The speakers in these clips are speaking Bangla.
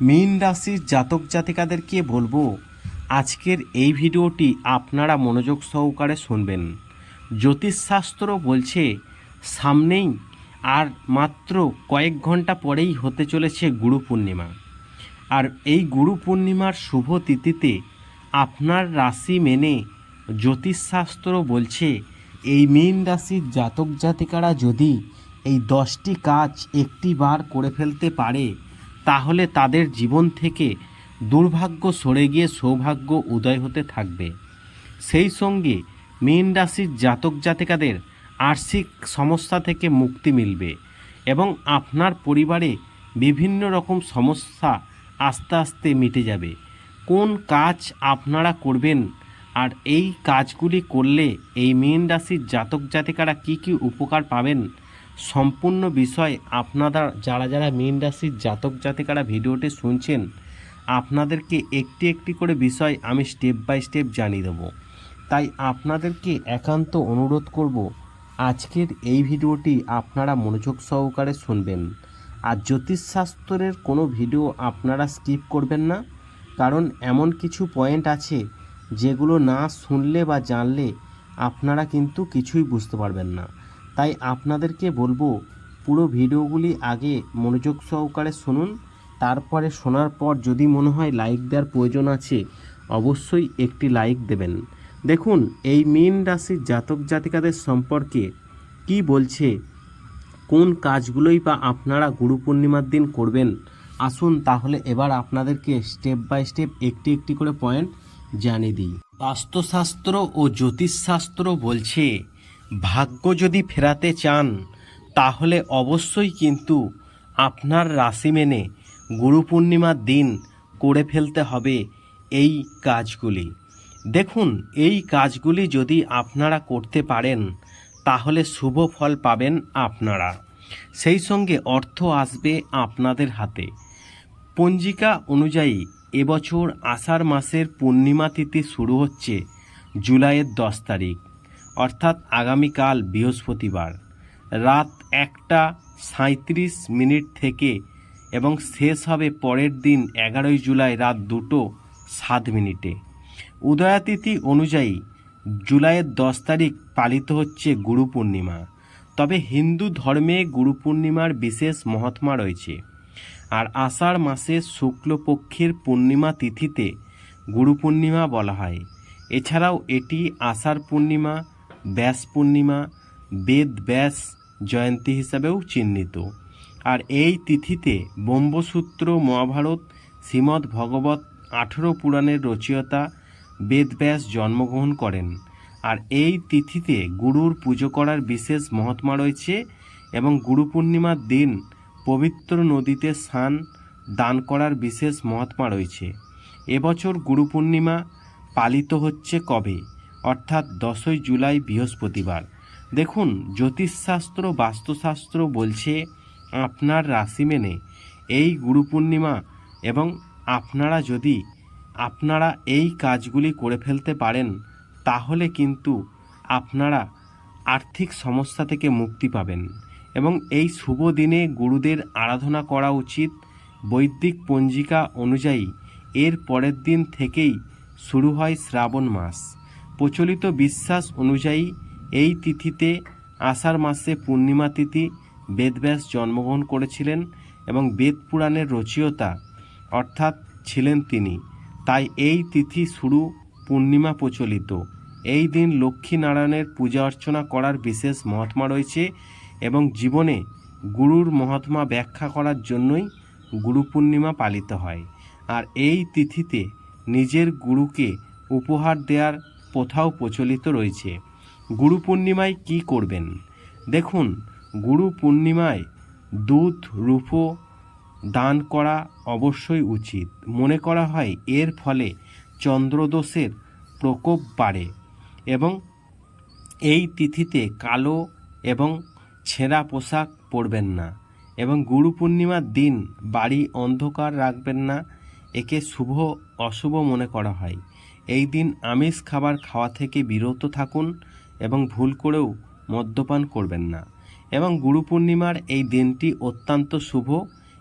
মীন রাশির জাতক জাতিকাদেরকে বলব, আজকের এই ভিডিওটি আপনারা মনোযোগ সহকারে শুনবেন। জ্যোতিষশাস্ত্র বলছে, সামনেই আর মাত্র কয়েক ঘণ্টা পরেই হতে চলেছে গুরু পূর্ণিমা। আর এই গুরু পূর্ণিমার শুভ তিথিতে আপনার রাশি মেনে জ্যোতিষশাস্ত্র বলছে, এই মীন রাশির জাতক জাতিকারা যদি এই দশটি কাজ একটি বার করে ফেলতে পারে তাহলে তাদের জীবন থেকে দুর্ভাগ্য সরে গিয়ে সৌভাগ্য উদয় হতে থাকবে। সেই সঙ্গে মীন রাশির জাতক জাতিকাদের আর্থিক সমস্যা থেকে মুক্তি মিলবে এবং আপনার পরিবারে বিভিন্ন রকম সমস্যা আস্তে আস্তে মিটে যাবে। কোন কাজ আপনারা করবেন আর এই কাজগুলি করলে এই মীন রাশির জাতক জাতিকারা কী কী উপকার পাবেন সম্পূর্ণ বিষয় আপনারা যারা যারা মীন রাশির জাতক জাতিকারা ভিডিওটি শুনছেন, আপনাদেরকে একটি একটি করে বিষয় আমি স্টেপ বাই স্টেপ জানিয়ে দেবো। তাই আপনাদেরকে একান্ত অনুরোধ করব, আজকের এই ভিডিওটি আপনারা মনোযোগ সহকারে শুনবেন। আর জ্যোতিষশাস্ত্রের কোনো ভিডিও আপনারা স্কিপ করবেন না, কারণ এমন কিছু পয়েন্ট আছে যেগুলো না শুনলে বা জানলে আপনারা কিন্তু কিছুই বুঝতে পারবেন না। তাই আপনাদেরকে বলব, পুরো ভিডিওগুলি আগে মনোযোগ সহকারে শুনুন। তারপরে শোনার পর যদি মনে হয় লাইক দেওয়ার প্রয়োজন আছে, অবশ্যই একটি লাইক দেবেন। দেখুন, এই মীন রাশির জাতক জাতিকাদের সম্পর্কে কি বলছে, কোন কাজগুলোই বা আপনারা গুরু পূর্ণিমার দিন করবেন? আসুন তাহলে এবার আপনাদেরকে স্টেপ বাই স্টেপ একটি একটি করে পয়েন্ট জানিয়ে দিই। বাস্তুশাস্ত্র ও জ্যোতিষশাস্ত্র বলছে ভাগ্য যদি ফেরাতে চান, তাহলে অবশ্যই কিন্তু আপনার রাশি মেনে গুরু পূর্ণিমার দিন করে ফেলতে হবে এই কাজগুলি। দেখুন, এই কাজগুলি যদি আপনারা করতে পারেন, তাহলে শুভ ফল পাবেন আপনারা। সেই সঙ্গে অর্থ আসবে আপনাদের হাতে। পঞ্জিকা অনুযায়ী এবছর আষাঢ় মাসের পূর্ণিমা তিথি শুরু হচ্ছে জুলাইয়ের দশ তারিখ। অর্থাৎ আগামীকাল বৃহস্পতিবার। রাত একটা সাঁত্রিশ মিনিট থেকে এবং শেষ হবে পরের দিন এগারোই জুলাই রাত দুটো সাত মিনিটে। উদয়াতিথি অনুযায়ী জুলাইয়ের দশ তারিখ পালিত হচ্ছে গুরু পূর্ণিমা। তবে হিন্দু ধর্মে গুরু পূর্ণিমার বিশেষ মহাত্মা রয়েছে। আর আষাঢ় মাসের শুক্লপক্ষের পূর্ণিমা তিথিতে গুরু পূর্ণিমা বলা হয়। এছাড়াও এটি আষাঢ় পূর্ণিমা ব্যাস পূর্ণিমা, বেদ ব্যাস জয়ন্তী হিসাবেও চিহ্নিত। আর এই তিথিতে ব্রহ্মসূত্র, মহাভারত, শ্রীমদ্ ভগবত আঠেরো পুরাণের রচয়িতা বেদব্যাস জন্মগ্রহণ করেন। আর এই তিথিতে গুরুর পুজো করার বিশেষ মহাত্মা রয়েছে এবং গুরু পূর্ণিমার দিন পবিত্র নদীতে স্নান, দান করার বিশেষ মহাত্মা রয়েছে। এবছর গুরু পূর্ণিমা পালিত হচ্ছে কবে? অর্থাৎ দশই জুলাই বৃহস্পতিবার। দেখুন, জ্যোতিষশাস্ত্র, বাস্তুশাস্ত্র বলছে, আপনার রাশি মেনে এই গুরু পূর্ণিমা এবং আপনারা যদি আপনারা এই কাজগুলি করে ফেলতে পারেন, তাহলে কিন্তু আপনারা আর্থিক সমস্যা থেকে মুক্তি পাবেন। এবং এই শুভ দিনে গুরুদের আরাধনা করা উচিত বৈদিক পঞ্জিকা অনুযায়ী। এর পরের দিন থেকেই শুরু হয় শ্রাবণ মাস। প্রচলিত বিশ্বাস অনুযায়ী এই তিথিতে আষাঢ় মাসে পূর্ণিমা তিথি বেদব্যাস জন্মগ্রহণ করেছিলেন এবং বেদ পুরাণের রচয়িতা অর্থাৎ ছিলেন তিনি। তাই এই তিথি শুরু পূর্ণিমা প্রচলিত। এই দিন লক্ষ্মী নারায়ণের পূজা অর্চনা করার বিশেষ মহাত্মা রয়েছে এবং জীবনে গুরুর মহাত্মা ব্যাখ্যা করার জন্যই গুরু পূর্ণিমা পালিত হয়। আর এই তিথিতে নিজের গুরুকে উপহার দেওয়ার প্রথাও প্রচলিত রয়েছে। গুরু পূর্ণিমায় কী করবেন? দেখুন, গুরু পূর্ণিমায় দুধ, রূপো দান করা অবশ্যই উচিত। মনে করা হয়, এর ফলে চন্দ্রদোষের প্রকোপ বাড়ে এবং এই তিথিতে কালো এবং ছেঁড়া পোশাক পরবেন না এবং গুরু পূর্ণিমার দিন বাড়ি অন্ধকার রাখবেন না। একে শুভ, অশুভ মনে করা হয়। এই দিন আমিষ খাবার খাওয়া থেকে বিরত থাকুন এবং ভুল করেও মদ্যপান করবেন না। এবং গুরু পূর্ণিমার এই দিনটি অত্যন্ত শুভ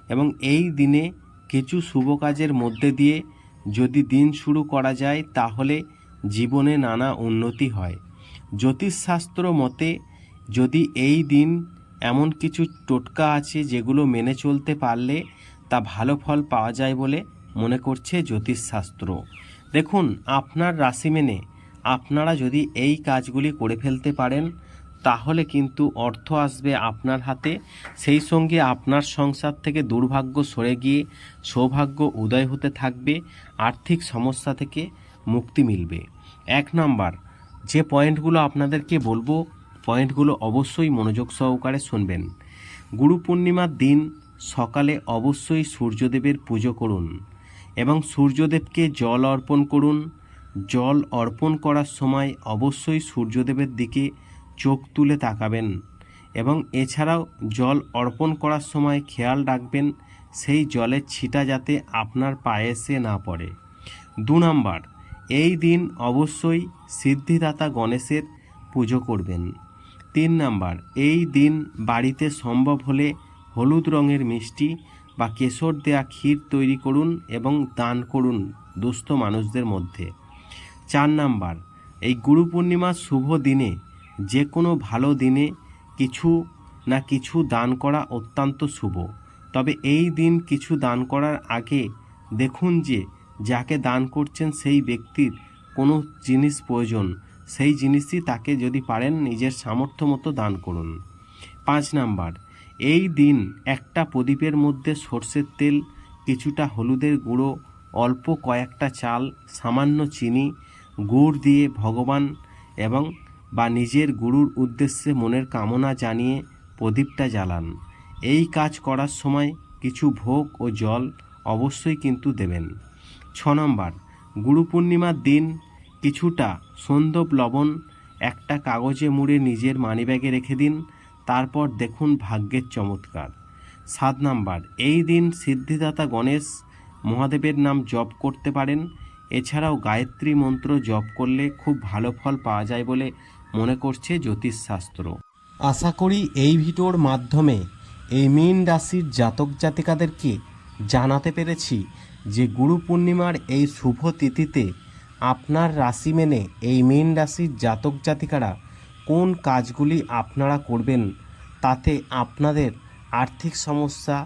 এবং এই দিনে কিছু শুভ কাজের মধ্যে দিয়ে যদি দিন শুরু করা যায়, তাহলে জীবনে নানা উন্নতি হয়। জ্যোতিষশাস্ত্র মতে, যদি এই দিন এমন কিছু টোটকা আছে যেগুলো মেনে চলতে পারলে তা ভালো ফল পাওয়া যায় বলে মনে করছে জ্যোতিষশাস্ত্র। দেখুন, আপনার রাশি মেনে আপনারা যদি এই কাজগুলি করে ফেলতে পারেন, তাহলে কিন্তু অর্থ আসবে আপনার হাতে। সেই সঙ্গে আপনার সংসার থেকে দুর্ভাগ্য সরে গিয়ে সৌভাগ্য উদয় হতে থাকবে, আর্থিক সমস্যা থেকে মুক্তি মিলবে। এক নাম্বার, যে পয়েন্টগুলো আপনাদেরকে বলব, পয়েন্টগুলো অবশ্যই মনোযোগ সহকারে শুনবেন। গুরু পূর্ণিমার দিন সকালে অবশ্যই সূর্যদেবের পুজো করুন। এবং সূর্যদেবকে জল অর্পণ করুন। জল অর্পণ করার সময় অবশ্যই সূর্যদেবের দিকে চোখ তুলে তাকাবেন এবং এছাড়াও জল অর্পণ করার সময় খেয়াল রাখবেন, সেই জলের ছিটা যাতে আপনার পায়ে এসে না পড়ে। দু নম্বর, এই দিন অবশ্যই সিদ্ধিদাতা গণেশের পুজো করবেন। তিন নাম্বার, এই দিন বাড়িতে সম্ভব হলে হলুদ রঙের মিষ্টি বা কেশর দেয়া ক্ষীর তৈরি করুন এবং দান করুন দুস্থ মানুষদের মধ্যে। চার নাম্বার, এই গুরু পূর্ণিমার শুভ দিনে যে কোনো ভালো দিনে কিছু না কিছু দান করা অত্যন্ত শুভ। তবে এই দিন কিছু দান করার আগে দেখুন যে যাকে দান করছেন সেই ব্যক্তির কোনো জিনিস প্রয়োজন। সেই জিনিসটি তাকে যদি পারেন নিজের সামর্থ্য মতো দান করুন। পাঁচ নাম্বার এই দিন একটা প্রদীপের মধ্যে সর্ষের তেল, কিছুটা হলুদের গুঁড়ো, অল্প কয়েকটা চাল, সামান্য চিনি, গুড় দিয়ে ভগবান এবং বা নিজের গুরুর উদ্দেশ্যে মনের কামনা জানিয়ে প্রদীপটা জ্বালান। এই কাজ করার সময় কিছু ভোগ ও জল অবশ্যই কিন্তু দেবেন। ছ নম্বর, গুরু পূর্ণিমার দিন কিছুটা সন্দব লবণ, একটা কাগজে মুড়ে নিজের মানিব্যাগে রেখে দিন। তারপর দেখুন ভাগ্যের চমৎকার। সাত নাম্বার, এই দিন সিদ্ধিদাতা গণেশ মহাদেবের নাম জপ করতে পারেন। এছাড়াও গায়ত্রী মন্ত্র জপ করলে খুব ভালো ফল পাওয়া যায় বলে মনে করছে জ্যোতিষশাস্ত্র। আশা করি এই ভিডিওর মাধ্যমে এই মীন রাশির জাতক জাতিকাদেরকে জানাতে পেরেছি যে গুরু পূর্ণিমার এই শুভ তিথিতে আপনার রাশি মেনে এই মীন রাশির জাতক জাতিকারা কোন কাজগুলি আপনারা করবেন তাতে আপনাদের আর্থিক সমস্যা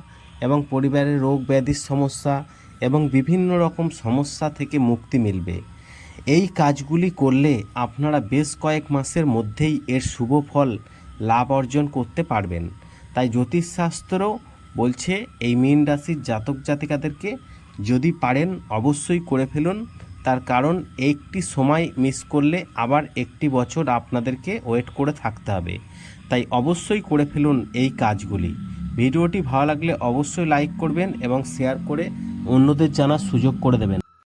এবং পরিবারের রোগ ব্যাধির সমস্যা এবং বিভিন্ন রকম সমস্যা থেকে মুক্তি মিলবে। এই কাজগুলি করলে আপনারা বেশ কয়েক মাসের মধ্যেই এর শুভ ফল লাভ অর্জন করতে পারবেন। তাই জ্যোতিষশাস্ত্র বলছে, এই মীন রাশির জাতক জাতিকাদেরকে যদি পারেন অবশ্যই করে ফেলুন। তার কারণ একটি সময় মিস করলে আবার একটি বছর আপনাদেরকে ওয়েট করে থাকতে হবে। তাই অবশ্যই করে ফেলুন এই কাজগুলি। ভিডিওটি ভালো লাগলে অবশ্যই লাইক করবেন এবং শেয়ার করে অন্যদের জানার সুযোগ করে দেবেন।